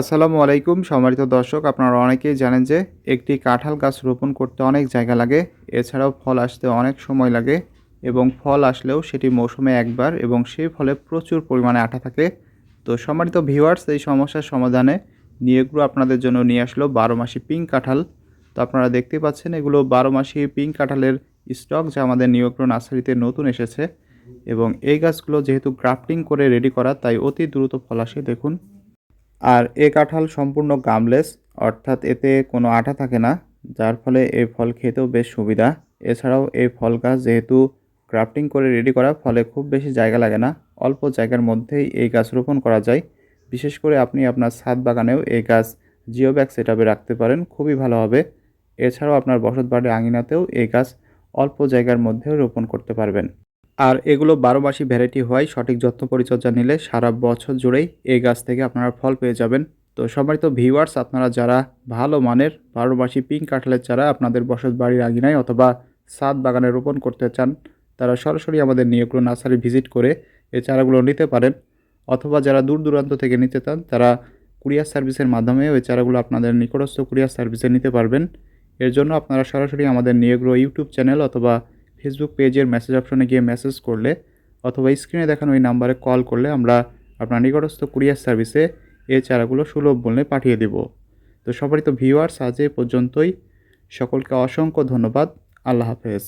আসসালামু আলাইকুম সম্মানিত দর্শক, আপনারা অনেকেই জানেন যে একটি কাঁঠাল গাছ রোপণ করতে অনেক জায়গা লাগে, এছাড়াও ফল আসতে অনেক সময় লাগে এবং ফল আসলেও সেটি মৌসুমে একবার এবং সেই ফলে প্রচুর পরিমাণে আঠা থাকে। তো সম্মানিত ভিউয়ার্স, এই সমস্যার সমাধানে নিয়োগগুলো আপনাদের জন্য নিয়ে আসলো বারো মাসি পিঙ্ক কাঁঠাল। তো আপনারা দেখতে পাচ্ছেন, এগুলো বারো মাসি পিঙ্ক কাঁঠালের স্টক যা আমাদের নিয়োগ্র নার্সারিতে নতুন এসেছে এবং এই গাছগুলো যেহেতু গ্রাফটিং করে রেডি করা, তাই অতি দ্রুত ফল আসে। দেখুন আর এ কাঁঠাল সম্পূর্ণ গামলেস অর্থাৎ এতে কোনো আঠা থাকে না, যার ফলে এই ফল খেতেও বেশ সুবিধা। এছাড়াও এই ফল গাছ যেহেতু ক্রাফটিং করে রেডি করা, ফলে খুব বেশি জায়গা লাগে না। অল্প জায়গার মধ্যেই এই গাছ রোপণ করা যায়। বিশেষ করে আপনি আপনার ছাদ বাগানেও এই গাছ জিও ব্যাগ সেট রাখতে পারেন, খুবই ভালো হবে। এছাড়াও আপনার বসত বাড়ির আঙিনাতেও এই গাছ অল্প জায়গার মধ্যেও রোপণ করতে পারবেন। আর এগুলো বারো মাসি ভ্যারাইটি হওয়ায় সঠিক যত্ন পরিচর্যা নিলে সারা বছর জুড়েই এই গাছ থেকে আপনারা ফল পেয়ে যাবেন। তো সবাই তো ভিউয়ার্স আপনারা যারা ভালো মানের বারো মাসি পিঙ্ক কাঁঠালের চারা আপনাদের বসত বাড়ির আঙিনায় অথবা ছাদ বাগানে রোপণ করতে চান, তারা সরাসরি আমাদের নিয়োগ্র নার্সারি ভিজিট করে এই চারাগুলো নিতে পারেন। অথবা যারা দূর দূরান্ত থেকে নিতে চান, তারা কুরিয়ার সার্ভিসের মাধ্যমে ওই চারাগুলো আপনাদের নিকটস্থ কুরিয়ার সার্ভিসে নিতে পারবেন। এর জন্য আপনারা সরাসরি আমাদের নিয়োগ্র ইউটিউব চ্যানেল অথবা ফেসবুক পেজের মেসেজ অপশনে গিয়ে মেসেজ করলে অথবা স্ক্রিনে দেখানো ওই নাম্বারে কল করলে আমরা আপনার নিকটস্থ কুরিয়ার সার্ভিসে এই চারাগুলো সুলভ মূল্যে পাঠিয়ে দেব। তো সবারই তো ভিউয়ার্স আজ এ পর্যন্তই। সকলকে অসংখ্য ধন্যবাদ। আল্লাহ হাফেজ।